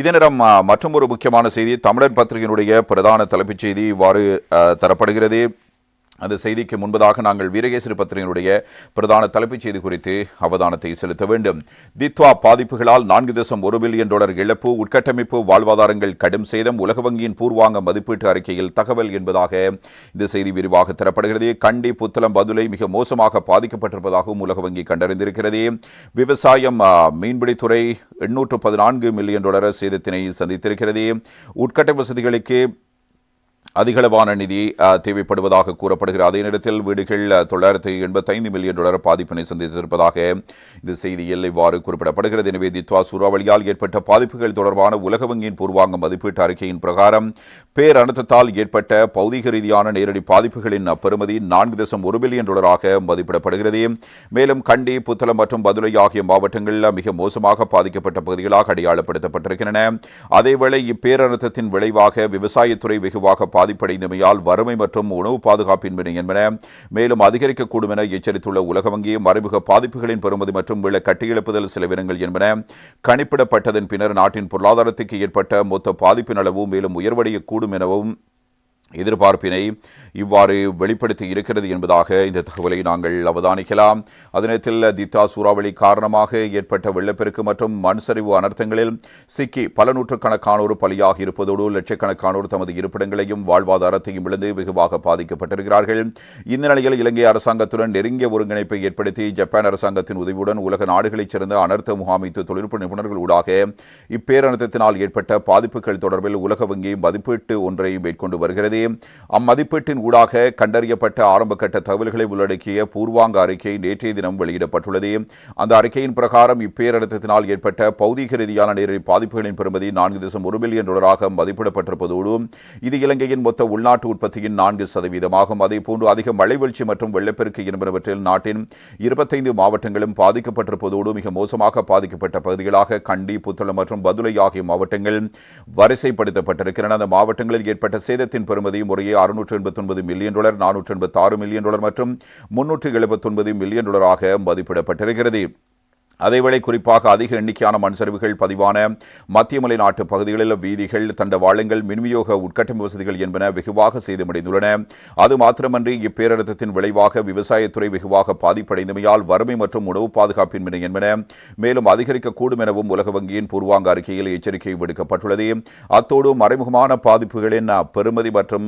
இதே நேரம் முக்கியமான செய்தி தமிழர் பத்திரிகையினுடைய பிரதான தலைப்புச் செய்தி இவ்வாறு தரப்படுகிறது. அந்த செய்திக்கு முன்பதாக நாங்கள் வீரகேசரி பத்திரிகையினுடைய பிரதான தலைப்புச் செய்தி குறித்து அவதானத்தை செலுத்த வேண்டும். தித்வா பாதிப்புகளால் நான்கு தசம் ஒரு பில்லியன் டாலர் இழப்பு உட்கட்டமைப்பு வாழ்வாதாரங்கள் கடும் சேதம் உலக வங்கியின் பூர்வாங்க மதிப்பீட்டு அறிக்கையில் தகவல் என்பதாக இந்த செய்தி விரிவாக தரப்படுகிறது. கண்டி புத்தளம் பதுளை மிக மோசமாக பாதிக்கப்பட்டிருப்பதாகவும் உலக வங்கி கண்டறிந்திருக்கிறது. விவசாயம் மீன்பிடித்துறை எண்ணூற்று பதினான்கு மில்லியன் டாலர் சேதத்தினை சந்தித்திருக்கிறது. உட்கட்ட வசதிகளுக்கு அதிகளவான நிதி தேவைப்படுவதாக கூறப்படுகிறது. அதே நேரத்தில் வீடுகள் தொள்ளாயிரத்தி எண்பத்தைந்து மில்லியன் டாலர் பாதிப்பினை சந்தித்திருப்பதாக இந்த செய்தியில் இவ்வாறு குறிப்பிடப்படுகிறது. எனவே தித்வா சூறாவளியால் ஏற்பட்ட பாதிப்புகள் தொடர்பான உலக வங்கியின் பூர்வாங்க மதிப்பீட்டு அறிக்கையின் பிரகாரம் பேரழுத்தத்தால் ஏற்பட்ட பௌதிக ரீதியான நேரடி பாதிப்புகளின் பெறுமதி நான்கு தசம் ஒரு பில்லியன் டாலராக மதிப்பிடப்படுகிறது. மேலும் கண்டி புத்தளம் மற்றும் பதுளை ஆகிய மாவட்டங்களில் மிக மோசமாக பாதிக்கப்பட்ட பகுதிகளாக அடையாளப்படுத்தப்பட்டிருக்கின்றன. அதேவேளை இப்பேரழுத்தத்தின் விளைவாக விவசாயத்துறை வெகுவாக பாதிப்படைந்தமையால் வறுமை மற்றும் உணவு பாதுகாப்பின்மை என்பன மேலும் அதிகரிக்கக்கூடும் என எச்சரித்துள்ள உலக வங்கி மறைமுக பாதிப்புகளின் பெறுமதி மற்றும் விலை கட்டியெழுப்புதல் செலவினங்கள் என்பன கணிப்பிடப்பட்டதன் பின்னர் நாட்டின் பொருளாதாரத்துக்கு ஏற்பட்ட மொத்த பாதிப்பின் அளவு மேலும் உயர்வடையக்கூடும் எனவும் எதிர்பார்ப்பினை இவ்வாறு வெளிப்படுத்தி இருக்கிறது என்பதாக இந்த தகவலை நாங்கள் அவதானிக்கலாம். அதனத்தில் தித்தா சூறாவளி காரணமாக ஏற்பட்ட வெள்ளப்பெருக்கு மற்றும் மண் சரிவு அனர்த்தங்களில் சிக்கி பல நூற்றுக்கணக்கானோர் பலியாக இருப்பதோடு லட்சக்கணக்கானோர் தமது இருப்பிடங்களையும் வாழ்வாதாரத்தையும் இழந்து வெகுவாக பாதிக்கப்பட்டிருக்கிறார்கள். இந்த நிலையில் இலங்கை அரசாங்கத்துடன் நெருங்கிய ஒருங்கிணைப்பை ஏற்படுத்தி ஜப்பான் அரசாங்கத்தின் உதவியுடன் உலக நாடுகளைச் சேர்ந்த அனர்த்த முகாமைத்து தொழில்நுட்ப நிபுணர்கள் ஊடாக இப்பேரனர்த்தத்தினால் ஏற்பட்ட பாதிப்புகள் தொடர்பில் உலக வங்கி மதிப்பீட்டு ஒன்றை மேற்கொண்டு வருகிறது. அம்மதிப்பீட்டின் ஊடாக கண்டறியப்பட்ட ஆரம்பகட்ட தகவல்களை உள்ளடக்கிய பூர்வாங்க அறிக்கை நேற்றைய தினம் வெளியிடப்பட்டுள்ளது. அந்த அறிக்கையின் பிரகாரம் இப்பேரழுத்தத்தினால் ஏற்பட்ட பௌதீக ரீதியான நேரடி பாதிப்புகளின் பெறுமதி நான்கு தசம் ஒரு பில்லியன் டாலராக மதிப்பிடப்பட்டிருப்பதோடு இது இலங்கையின் மொத்த உள்நாட்டு உற்பத்தியின் நான்கு சதவீதமாகும். அதேபோன்று அதிக மழை வீழ்ச்சி மற்றும் வெள்ளப்பெருக்கு என்பனவற்றில் நாட்டின் இருபத்தைந்து மாவட்டங்களும் பாதிக்கப்பட்டிருப்பதோடு மிக மோசமாக பாதிக்கப்பட்ட பகுதிகளாக கண்டி புத்தளம் மற்றும் பதுளை ஆகிய மாவட்டங்கள் வரிசைப்படுத்தப்பட்டிருக்கின்றன. அந்த மாவட்டங்களில் ஏற்பட்ட சேதத்தின் பெறுமதி முறையே அறுநூற்று எண்பத்தொன்பது மில்லியன் டாலர் நானூற்று எண்பத்தாறு மில்லியன் டாலர் மற்றும் முன்னூற்று எழுபத்தொன்பது மில்லியன் டாலராக மதிப்பிடப்பட்டிருக்கிறது. அதேவேளை குறிப்பாக அதிக எண்ணிக்கையான மண்சரிவுகள் பதிவான மத்தியமலை நாட்டு பகுதிகளில் வீதிகள் தண்டவாளங்கள் மின்வியோக உட்கட்டமை வசதிகள் என்பன வெகுவாக சேதமடைந்துள்ளன. அது மாத்திரமன்றி இப்பேரழுத்தத்தின் விளைவாக விவசாயத்துறை வெகுவாக பாதிப்படைந்தமையால் வறுமை மற்றும் உணவு பாதுகாப்பின்மை என்பன மேலும் அதிகரிக்கக்கூடும் எனவும் உலக வங்கியின் பூர்வாங்க அறிக்கையில் எச்சரிக்கை விடுக்கப்பட்டுள்ளது. அத்தோடு மறைமுகமான பாதிப்புகளின் பெறுமதி மற்றும்